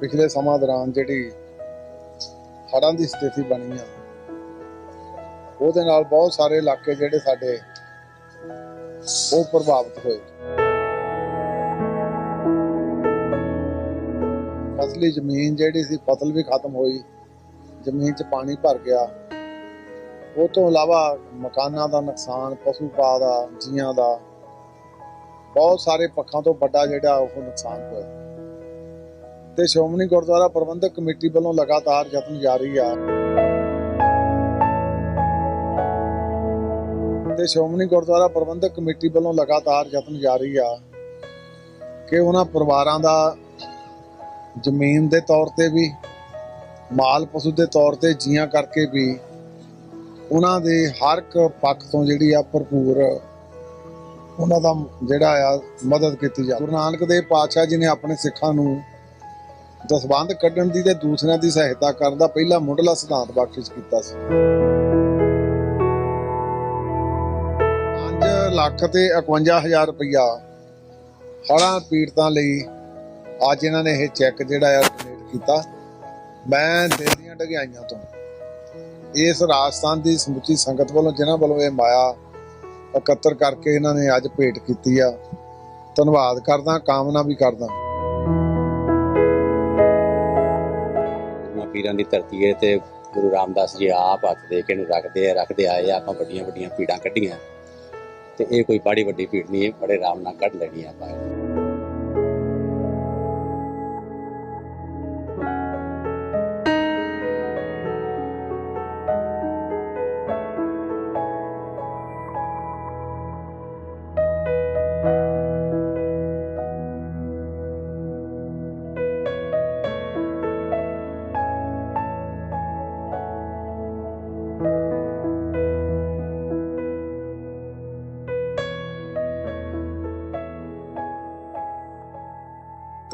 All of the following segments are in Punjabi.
ਪਿਛਲੇ ਸਮਾਂ ਦੌਰਾਨ ਜਿਹੜੀ ਹੜ੍ਹਾਂ ਦੀ ਸਥਿਤੀ ਬਣੀ ਆ, ਉਹਦੇ ਨਾਲ ਬਹੁਤ ਸਾਰੇ ਇਲਾਕੇ ਜਿਹੜੇ ਸਾਡੇ ਉਹ ਪ੍ਰਭਾਵਿਤ ਹੋਏ। ਫਸਲੀ ਜ਼ਮੀਨ ਜਿਹੜੀ ਸੀ, ਫਸਲ ਵੀ ਖਤਮ ਹੋਈ, ਜ਼ਮੀਨ 'ਚ ਪਾਣੀ ਭਰ ਗਿਆ। ਉਹ ਤੋਂ ਇਲਾਵਾ ਮਕਾਨਾਂ ਦਾ ਨੁਕਸਾਨ ਪਸ਼ੂ ਪਾ ਦਾ, ਜੀਆਂ ਦਾ, ਬਹੁਤ ਸਾਰੇ ਪੱਖਾਂ ਤੋਂ ਵੱਡਾ ਜਿਹੜਾ ਉਹ ਨੁਕਸਾਨ ਹੋਇਆ। ਤੇ ਸ਼੍ਰੋਮਣੀ ਗੁਰਦੁਆਰਾ ਪ੍ਰਬੰਧਕ ਕਮੇਟੀ ਵੱਲੋਂ ਲਗਾਤਾਰ ਯਤਨ ਜਾਰੀ ਆ। ਤੇ ਸ਼੍ਰੋਮਣੀ ਗੁਰਦੁਆਰਾ ਪ੍ਰਬੰਧਕ ਕਮੇਟੀ ਵੱਲੋਂ ਲਗਾਤਾਰ ਯਤਨ ਜਾਰੀ ਆ ਕਿ ਉਹਨਾਂ ਪਰਿਵਾਰਾਂ ਦਾ ਜ਼ਮੀਨ ਦੇ ਤੌਰ ਤੇ ਵੀ, ਮਾਲ ਪਸ਼ੂ ਦੇ ਤੌਰ ਤੇ ਜੀਆਂ ਕਰਕੇ ਵੀ ਉਹਨਾਂ ਦੇ ਹਰ ਇੱਕ ਪੱਖ ਤੋਂ ਜਿਹੜੀ ਆ ਭਰਪੂਰ ਉਹਨਾਂ ਦਾ ਜਿਹੜਾ ਆ ਮਦਦ ਕੀਤੀ ਜਾ ਗੁਰੂ ਨਾਨਕ ਦੇਵ ਪਾਤਸ਼ਾਹ ਜੀ ਨੇ ਆਪਣੇ ਸਿੱਖਾਂ ਨੂੰ ਦਸਵੰਧ ਕੱਢਣ ਦੀ ਤੇ ਦੂਸਰਿਆਂ ਦੀ ਸਹਾਇਤਾ ਕਰਨ ਦਾ ਪਹਿਲਾ ਮੁੱਢਲਾ ਸਿਧਾਂਤ ਬਖਸ਼ਿਸ਼ ਕੀਤਾ ਸੀ। 5 ਲੱਖ ਤੇ 51000 ਰੁਪਇਆ ਹੜ੍ਹਾਂ ਪੀੜਤਾਂ ਲਈ ਅੱਜ ਇਹਨਾਂ ਨੇ ਇਹ ਚੈੱਕ ਜਿਹੜਾ ਆ ਡੋਨੇਟ ਕੀਤਾ। ਮੈਂ ਦਿਲ ਦੀਆਂ ਢਗਿਆਈਆਂ ਤੋਂ ਇਸ ਰਾਜਸਥਾਨ ਦੀ ਸਮੁੱਚੀ ਸੰਗਤ ਵੱਲੋਂ ਜਿਨ੍ਹਾਂ ਵੱਲੋਂ ਇਹ ਮਾਇਆ ਇਕੱਤਰ ਕਰਕੇ ਇਹਨਾਂ ਨੇ ਅੱਜ ਭੇਟ ਕੀਤੀ ਆ। ਧੰਨਵਾਦ ਕਰਦਾ, ਕਾਮਨਾ ਵੀ ਕਰਦਾ। ਪੀਰਾਂ ਦੀ ਧਰਤੀ ਹੈ ਤੇ ਗੁਰੂ ਰਾਮਦਾਸ ਜੀ ਆਪ ਹੱਥ ਦੇ ਕੇ ਇਹਨੂੰ ਰੱਖਦੇ ਆ, ਰੱਖਦੇ ਆਏ ਆਪਾਂ ਵੱਡੀਆਂ ਵੱਡੀਆਂ ਪੀੜਾਂ ਕੱਢੀਆਂ। ਤੇ ਇਹ ਕੋਈ ਬਾੜੀ ਵੱਡੀ ਪੀੜ ਨਹੀਂ ਹੈ, ਬੜੇ ਆਰਾਮ ਨਾਲ ਕੱਢ ਲੈਣੀ ਆਪਾਂ।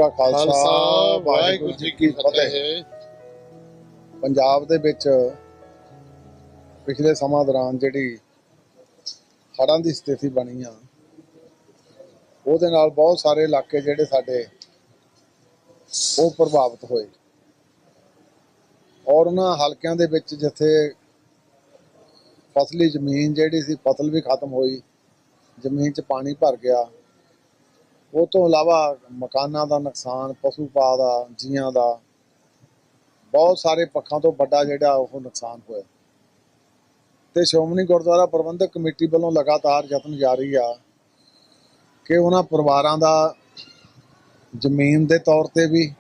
ਕਾ ਖਾਲਸਾ ਵਾਹਿਗੁਰੂ ਜੀ ਕੀ ਫਤਿਹ। ਪੰਜਾਬ ਦੇ ਵਿੱਚ ਪਿਛਲੇ ਸਮਾਂ ਦੌਰਾਨ ਜਿਹੜੀ ਹੜ੍ਹਾਂ ਦੀ ਸਥਿਤੀ ਬਣੀ ਆ ਉਹਦੇ ਨਾਲ ਬਹੁਤ ਸਾਰੇ ਇਲਾਕੇ ਜਿਹੜੇ ਸਾਡੇ ਉਹ ਪ੍ਰਭਾਵਿਤ ਹੋਏ। ਔਰ ਉਹਨਾਂ ਹਲਕਿਆਂ ਦੇ ਵਿੱਚ ਜਿੱਥੇ ਫਸਲੀ ਜ਼ਮੀਨ ਜਿਹੜੀ ਸੀ ਫਸਲ ਵੀ ਖਤਮ ਹੋਈ ਜ਼ਮੀਨ 'ਚ ਪਾਣੀ ਭਰ ਗਿਆ। ਉਹ ਤੋਂ ਇਲਾਵਾ ਮਕਾਨਾਂ ਦਾ ਨੁਕਸਾਨ ਪਸ਼ੂ ਪਾਲ ਦਾ, ਜੀਆਂ ਦਾ, ਬਹੁਤ ਸਾਰੇ ਪੱਖਾਂ ਤੋਂ ਵੱਡਾ ਜਿਹੜਾ ਉਹ ਨੁਕਸਾਨ ਹੋਇਆ। ਤੇ ਸ਼੍ਰੋਮਣੀ ਗੁਰਦੁਆਰਾ ਪ੍ਰਬੰਧਕ ਕਮੇਟੀ ਵੱਲੋਂ ਲਗਾਤਾਰ ਯਤਨ ਜਾਰੀ ਆ ਕਿ ਉਹਨਾਂ ਪਰਿਵਾਰਾਂ ਦਾ ਜ਼ਮੀਨ ਦੇ ਤੌਰ ਤੇ ਵੀ,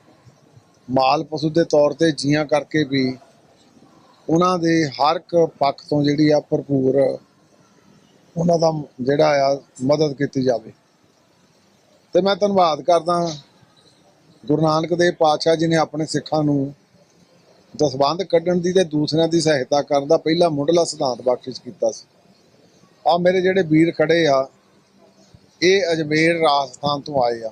ਮਾਲ ਪਸ਼ੂ ਦੇ ਤੌਰ ਤੇ, ਜੀਆਂ ਕਰਕੇ ਵੀ ਉਹਨਾਂ ਦੇ ਹਰ ਇੱਕ ਪੱਖ ਤੋਂ ਜਿਹੜੀ ਆ ਭਰਪੂਰ ਉਹਨਾਂ ਦਾ ਜਿਹੜਾ ਆ ਮਦਦ ਕੀਤੀ ਜਾਵੇ। ਤੇ ਮੈਂ ਧੰਨਵਾਦ ਕਰਦਾ ਗੁਰੂ ਨਾਨਕ ਦੇਵ ਪਾਤਸ਼ਾਹ ਜੀ ਨੇ ਆਪਣੇ ਸਿੱਖਾਂ ਨੂੰ ਦਸਵੰਧ ਕੱਢਣ ਦੀ ਤੇ ਦੂਸਰਿਆਂ ਦੀ ਸਹਾਇਤਾ ਕਰਨ ਦਾ ਪਹਿਲਾ ਮੁੱਢਲਾ ਸਿਧਾਂਤ ਬਖਸ਼ਿਸ਼ ਕੀਤਾ ਸੀ। ਆ ਮੇਰੇ ਜਿਹੜੇ ਵੀਰ ਖੜੇ ਆ ਇਹ ਅਜਮੇਰ ਰਾਜਸਥਾਨ ਤੋਂ ਆਏ ਆ।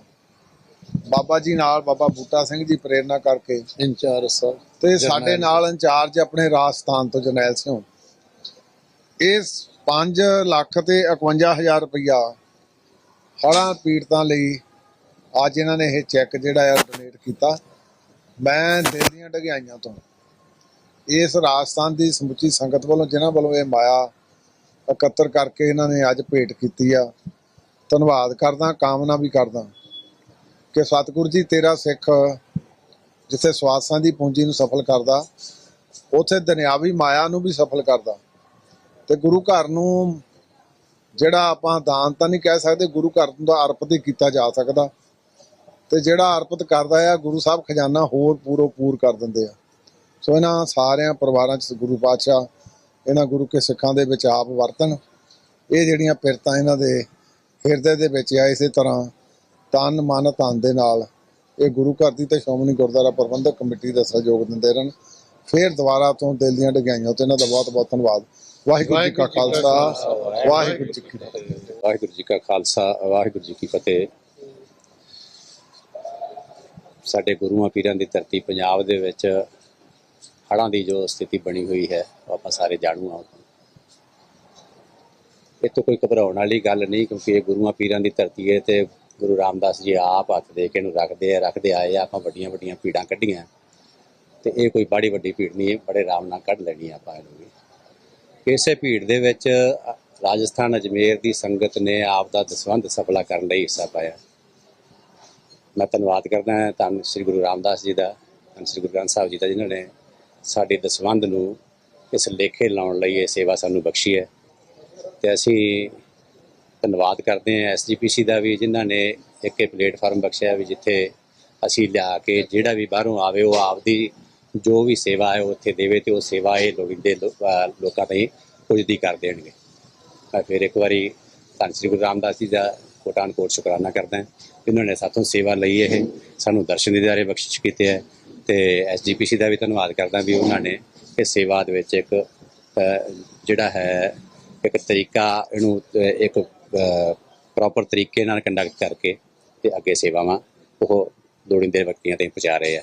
ਬਾਬਾ ਜੀ ਨਾਲ ਬਾਬਾ ਬੂਟਾ ਸਿੰਘ ਦੀ ਪ੍ਰੇਰਣਾ ਕਰਕੇ ਇੰਚਾਰਜ ਸਾਹਿਬ ਤੇ ਸਾਡੇ ਨਾਲ ਇੰਚਾਰਜ ਆਪਣੇ ਰਾਜਸਥਾਨ ਤੋਂ ਜਰਨੈਲ ਸਿੰਘ। ਇਸ 5 ਲੱਖ ਤੇ 51000 ਰੁਪਇਆ ਹੜ੍ਹਾਂ ਪੀੜਤਾਂ ਲਈ ਅੱਜ ਇਹਨਾਂ ਨੇ ਇਹ ਚੈੱਕ ਜਿਹੜਾ ਆ ਡੋਨੇਟ ਕੀਤਾ। ਮੈਂ ਦਿਲ ਦੀਆਂ ਢਗਿਆਈਆਂ ਤੋਂ ਇਸ ਰਾਜਸਥਾਨ ਦੀ ਸਮੁੱਚੀ ਸੰਗਤ ਵੱਲੋਂ ਜਿਨ੍ਹਾਂ ਵੱਲੋਂ ਇਹ ਮਾਇਆ ਇਕੱਤਰ ਕਰਕੇ ਇਹਨਾਂ ਨੇ ਅੱਜ ਭੇਟ ਕੀਤੀ ਆ, ਧੰਨਵਾਦ ਕਰਦਾ, ਕਾਮਨਾ ਵੀ ਕਰਦਾ ਕਿ ਸਤਿਗੁਰੂ ਜੀ ਤੇਰਾ ਸਿੱਖ ਜਿੱਥੇ ਸਵਾਸਾਂ ਦੀ ਪੂੰਜੀ ਨੂੰ ਸਫਲ ਕਰਦਾ, ਉਥੇ ਦੁਨਿਆਵੀ ਮਾਇਆ ਨੂੰ ਵੀ ਸਫਲ ਕਰਦਾ ਤੇ ਗੁਰੂ ਘਰ ਨੂੰ ਜਿਹੜਾ ਆਪਾਂ ਦਾਨ ਤਾਂ ਨਹੀਂ ਕਹਿ ਸਕਦੇ, ਗੁਰੂ ਘਰ ਦਾ ਅਰਪਿਤ ਹੀ ਕੀਤਾ ਜਾ ਸਕਦਾ। ਤੇ ਜਿਹੜਾ ਅਰਪਿਤ ਕਰਦਾ ਆ, ਗੁਰੂ ਸਾਹਿਬ ਖਜ਼ਾਨਾ ਹੋਰ ਪੂਰੋ ਪੂਰ ਕਰ ਦਿੰਦੇ ਆ। ਸੋ ਇਹਨਾਂ ਸਾਰਿਆਂ ਪਰਿਵਾਰਾਂ ਚ ਗੁਰੂ ਪਾਤਸ਼ਾਹ, ਇਹਨਾਂ ਗੁਰੂ ਕੇ ਸਿੱਖਾਂ ਦੇ ਵਿੱਚ ਆਪ ਵਰਤਣ। ਇਹ ਜਿਹੜੀਆਂ ਪਿਰਤਾਂ ਇਹਨਾਂ ਦੇ ਹਿਰਦੇ ਦੇ ਵਿੱਚ ਆ, ਇਸੇ ਤਰ੍ਹਾਂ ਤਨ, ਮਨ, ਧਨ ਦੇ ਨਾਲ ਇਹ ਗੁਰੂ ਘਰ ਦੀ ਤੇ ਸ਼੍ਰੋਮਣੀ ਗੁਰਦੁਆਰਾ ਪ੍ਰਬੰਧਕ ਕਮੇਟੀ ਦਾ ਸਹਿਯੋਗ ਦਿੰਦੇ ਰਹਿਣ। ਫੇਰ ਦੁਬਾਰਾ ਤੋਂ ਦਿਲ ਦੀਆਂ ਡਗਾਈਆਂ ਤੇ ਇਹਨਾਂ ਦਾ ਬਹੁਤ ਬਹੁਤ ਧੰਨਵਾਦ। ਵਾਹਿਗੁਰੂ ਜੀ ਕਾ ਖਾਲਸਾ ਵਾਹਿਗੁਰੂ ਜੀ ਕੀ ਫਤਿਹ। ਵਾਹਿਗੁਰੂ ਜੀ ਕਾ ਖਾਲਸਾ ਵਾਹਿਗੁਰੂ ਜੀ ਕੀ ਫਤਿਹ। ਸਾਡੇ ਗੁਰੂਆਂ ਪੀਰਾਂ ਦੀ ਧਰਤੀ ਪੰਜਾਬ ਦੇ ਵਿੱਚ ਹੜ੍ਹਾਂ ਦੀ ਜੋ ਸਥਿਤੀ ਬਣੀ ਹੋਈ ਹੈ ਉਹ ਆਪਾਂ ਸਾਰੇ ਜਾਣੂ ਹਾਂ। ਇਹ ਤੋਂ ਕੋਈ ਘਬਰਾਉਣ ਵਾਲੀ ਗੱਲ ਨਹੀਂ ਕਿਉਂਕਿ ਇਹ ਗੁਰੂਆਂ ਪੀਰਾਂ ਦੀ ਧਰਤੀ ਹੈ ਤੇ ਗੁਰੂ ਰਾਮਦਾਸ ਜੀ ਆਪ ਹੱਥ ਦੇ ਕੇ ਇਹਨੂੰ ਰੱਖਦੇ ਆ ਰੱਖਦੇ ਆਏ ਆ ਆਪਾਂ ਵੱਡੀਆਂ ਵੱਡੀਆਂ ਪੀੜਾਂ ਕੱਢੀਆਂ। ਤੇ ਇਹ ਕੋਈ ਬਾੜੀ ਵੱਡੀ ਭੀੜ ਨਹੀਂ ਹੈ ਬੜੇ ਆਰਾਮ ਨਾਲ ਕੱਢ ਲੈਣੀ ਆ ਆਪਾਂ ਇਹਨੂੰ ਵੀ। ਇਸੇ ਭੀੜ ਦੇ ਵਿੱਚ, ਰਾਜਸਥਾਨ ਅਜਮੇਰ ਦੀ ਸੰਗਤ ਨੇ ਆਪ ਦਾ ਦਸਵੰਧ ਸਫਲਾ ਕਰਨ ਲਈ ਹਿੱਸਾ ਪਾਇਆ। ਮੈਂ ਧੰਨਵਾਦ ਕਰਦਾ ਹਾਂ ਧੰਨ ਸ੍ਰੀ ਗੁਰੂ ਰਾਮਦਾਸ ਜੀ ਦਾ, ਧੰਨ ਸ੍ਰੀ ਗੁਰੂ ਗ੍ਰੰਥ ਸਾਹਿਬ ਜੀ ਦਾ, ਜਿਨ੍ਹਾਂ ਨੇ ਸਾਡੇ ਦਸਵੰਧ ਨੂੰ ਇਸ ਲੇਖੇ ਲਾਉਣ ਲਈ ਇਹ ਸੇਵਾ ਸਾਨੂੰ ਬਖਸ਼ੀ ਹੈ। ਤੇ ਅਸੀਂ ਧੰਨਵਾਦ ਕਰਦੇ ਹਾਂ ਐਸਜੀਪੀਸੀ ਦਾ ਵੀ, ਜਿਨ੍ਹਾਂ ਨੇ ਇੱਕ ਇਹ ਪਲੇਟਫਾਰਮ ਬਖਸ਼ਿਆ ਵੀ ਜਿੱਥੇ ਅਸੀਂ ਲਿਆ ਕੇ ਜਿਹੜਾ ਵੀ ਬਾਹਰੋਂ ਆਵੇ, ਉਹ ਆਪਦੀ ਜੋ ਵੀ ਸੇਵਾ ਹੈ, ਉਹ ਉੱਥੇ ਦੇਵੇ ਤੇ ਉਹ ਸੇਵਾ ਇਹ ਲੋੜੀਂਦੇ ਲੋ- ਅਹ ਲੋਕਾਂ ਤਾਈਂ ਪੁੱਜਦੀ ਕਰ ਦੇਣਗੇ। ਮੈਂ ਫਿਰ ਇੱਕ ਵਾਰੀ ਧੰਨ ਸ੍ਰੀ ਗੁਰੂ ਰਾਮਦਾਸ ਜੀ ਦਾ ਕੋਟਾਨ ਕੋਟ ਸ਼ੁਕਰਾਨਾ ਕਰਦਾ ਹਾਂ ਉਹਨਾਂ ਨੇ ਸਾਥੋਂ ਸੇਵਾ ਲਈ ਇਹ, ਸਾਨੂੰ ਦਰਸ਼ਨ ਦਿਦਾਰੇ ਬਖਸ਼ਿਸ਼ ਕੀਤੇ ਹੈ ਤੇ ਐਸਜੀਪੀਸੀ ਦਾ ਵੀ ਧੰਨਵਾਦ ਕਰਦਾ ਵੀ ਉਹਨਾਂ ਨੇ ਇਸ ਸੇਵਾ ਦੇ ਵਿੱਚ ਇੱਕ ਜਿਹੜਾ ਹੈ, ਇੱਕ ਤਰੀਕਾ ਇਹਨੂੰ ਇੱਕ ਪ੍ਰੋਪਰ ਤਰੀਕੇ ਨਾਲ ਕੰਡਕਟ ਕਰਕੇ ਤੇ ਅੱਗੇ ਸੇਵਾਵਾਂ ਉਹ ਲੋੜੀਂਦੇ ਵਿਅਕਤੀਆਂ ਤਾਈਂ ਪਹੁੰਚਾ ਰਹੇ ਆ।